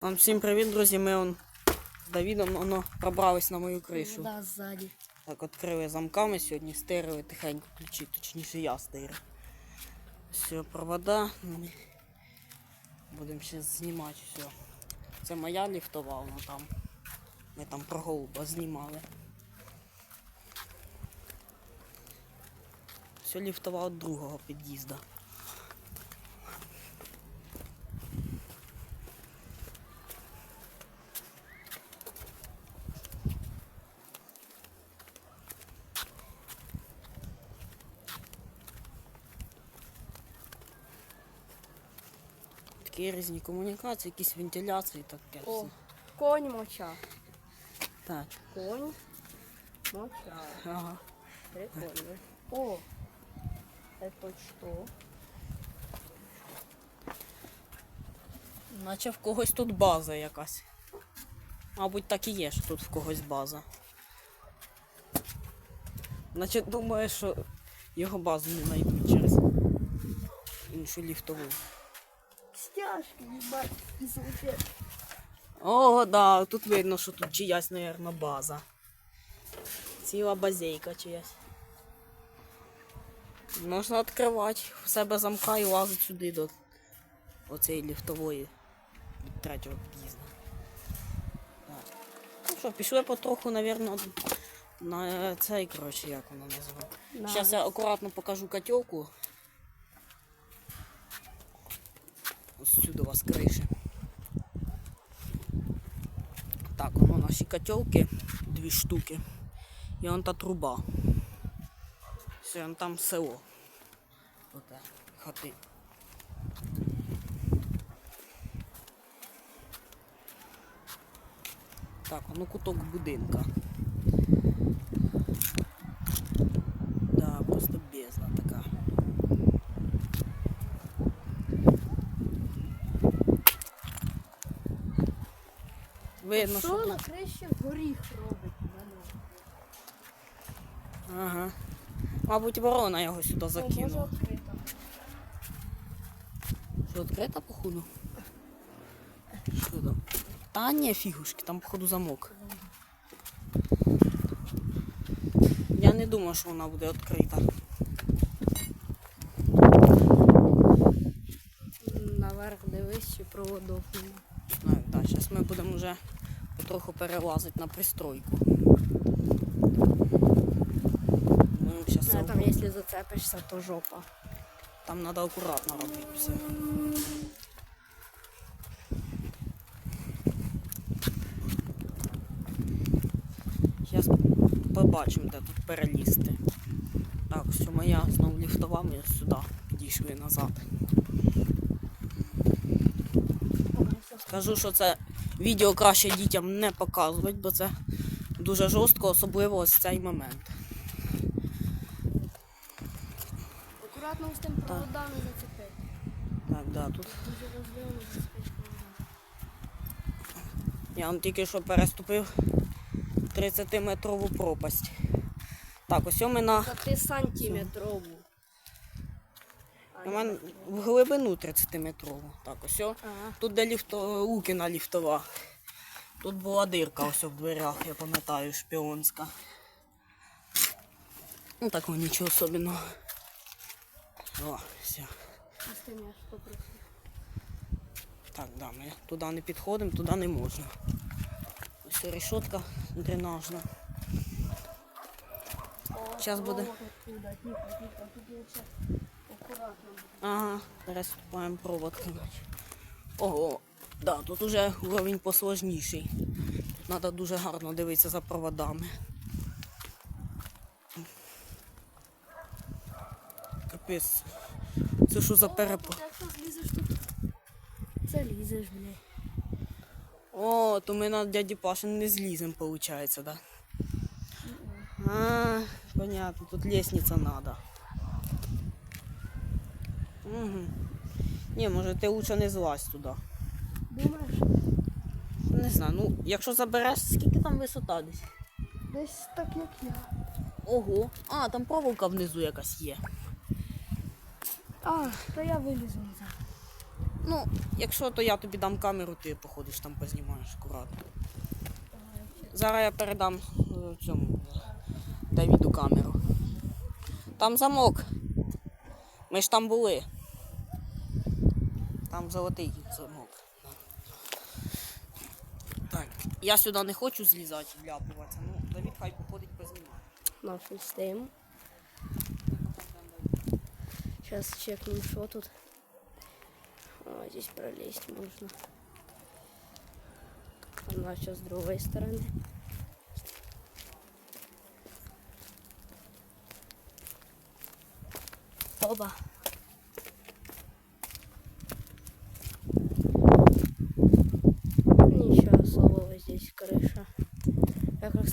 Вам всім привіт, друзі. Ми он з Давідом воно пробрались на мою кришу. Да, сзади. Так, відкрили замками сьогодні, стирили тихенько ключі, точніше я стирив. Все, провода. Ну, Будемо ще знімати все. Це моя ліфтова, вона там. Ми там про голуба знімали. Все ліфтова від другого під'їзду. Такі різні комунікації, якісь вентиляції, таке О, конь моча. Так. Конь моча. Ага. Прикольно. О, это что? Наче в когось тут база якась. Мабуть, так і є, що тут в когось база. Наче думає, що його базу не знайдуть через іншу ліфтову. Стяжки, ебать, и салфетки. О, да, тут видно, що тут чиясь, мабуть, база. Ціла базейка чиясь. Можна відкривати в себе замка і лазити сюди до оцієї ліфтової третього під'їзду. Ну що, пішли потроху, мабуть, на цей, коротше, як воно називає. На. Зараз я акуратно покажу котелку. Ось сюди у вас криші. Так, воно наші котелки, дві штуки. І вон та труба. Все, вон там село. Оте, хати. Так, воно куток будинка. Видно, що на криші горіх робить? Мене? Ага. Мабуть, ворона його сюди закинула. Що, відкрита, походу? Що там? Та ні, фігушки, там, походу, замок. Я не думаю, що вона буде відкрита. Наверх дивись, чи проводок. Ну, так, зараз ми будемо вже потроху перелазити на пристройку. Ну, Ну, там, об- якщо зацепишся, то жопа. Там треба акуратно робити все. Зараз побачимо, де тут перелізти. Так, все, моя знову ліфтова, ми сюди підійшли назад. Скажу, що це відео краще дітям не показувати, бо це дуже жорстко, особливо ось цей момент. Акуратно з тим проводами зацепити. Так, да, тут. Я вам тільки що переступив 30-метрову пропасть. Так, ось ми на. 20 сантиметрову. У мене в глибину 30-метрову. Так, ось. Ага. Тут де ліфто... Лукіна ліфтова. Тут була дирка ось в дверях, я пам'ятаю, шпіонська. Ну такого нічого особенного. О, все. Так, да, ми туди не підходимо, туди не можна. Ось решетка дренажна. Щас буде. Ага, переступаємо провод, коротше. Ого, да, тут уже уровень посложніший. Тут треба дуже гарно дивитися за проводами. Капець. Це що за тут, це лізеш, блядь. О, то ми на дяді Пашин не злізем, виходить, да? А, понятно, тут лестниця надо. Угу. Ні, може ти лучше не злазь туди. Думаєш? Не знаю, ну якщо забереш, скільки там висота десь? Десь так, як я. Ого. А, там проволока внизу якась є. А, то я вилізу назад. Ну, якщо, то я тобі дам камеру, ти походиш там познімаєш акуратно. Зараз я передам е, цьому Давіду камеру. Там замок. Ми ж там були. Там золотий замок. Так, я сюди не хочу злізати, вляпуватися. Ну, Давід хай походить познімає. Нафиг стоим. Сейчас чекнем, что тут. А, здесь пролезть можно. Она сейчас с другой стороны. Оба.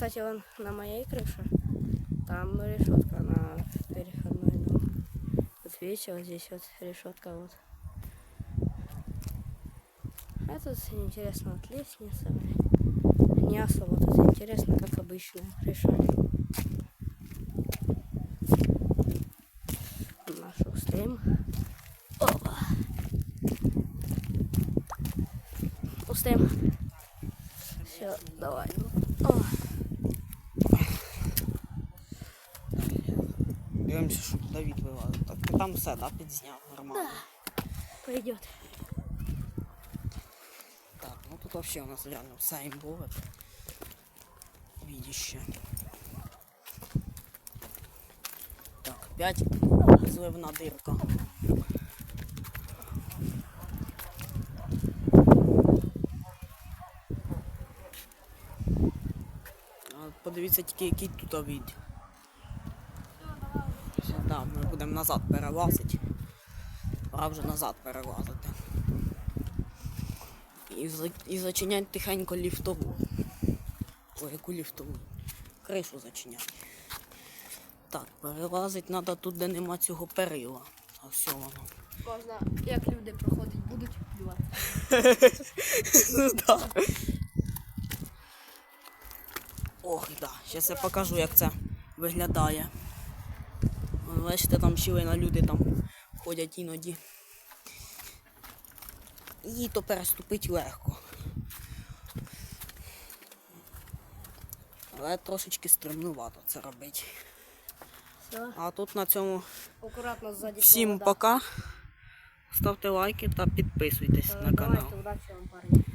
Кстати, вон на моей крыше. Там решетка на переходной дом. Вот видите, вот здесь вот решетка вот. А тут интересно вот лестница. блин. Не особо тут интересно, как обычно решали. Дивимося, щоб Давід вилазив. Так, там все, да, підзняв нормально. Пойдет. Так, ну тут вообще у нас реально все імбове. Відіще. Так, 5 зливна дирка. А, Подивіться тільки, який тут від. Да, ми будемо назад перелазити. Пора вже назад перелазити. І, за, і зачинять тихенько ліфтову. Ой, яку ліфтову? Кришу зачинять. Так, перелазить треба тут, де нема цього перила. А все воно. Можна, як люди проходять, будуть плювати. Ну. Ох, да. Зараз я покажу, як це виглядає. Бачите, там щілина люди там ходять іноді. Її то переступить легко. Але трошечки стремнувато це робити. Все. А тут на цьому всім пока. Ставте лайки та підписуйтесь на канал. Давайте, удачі вам, парні.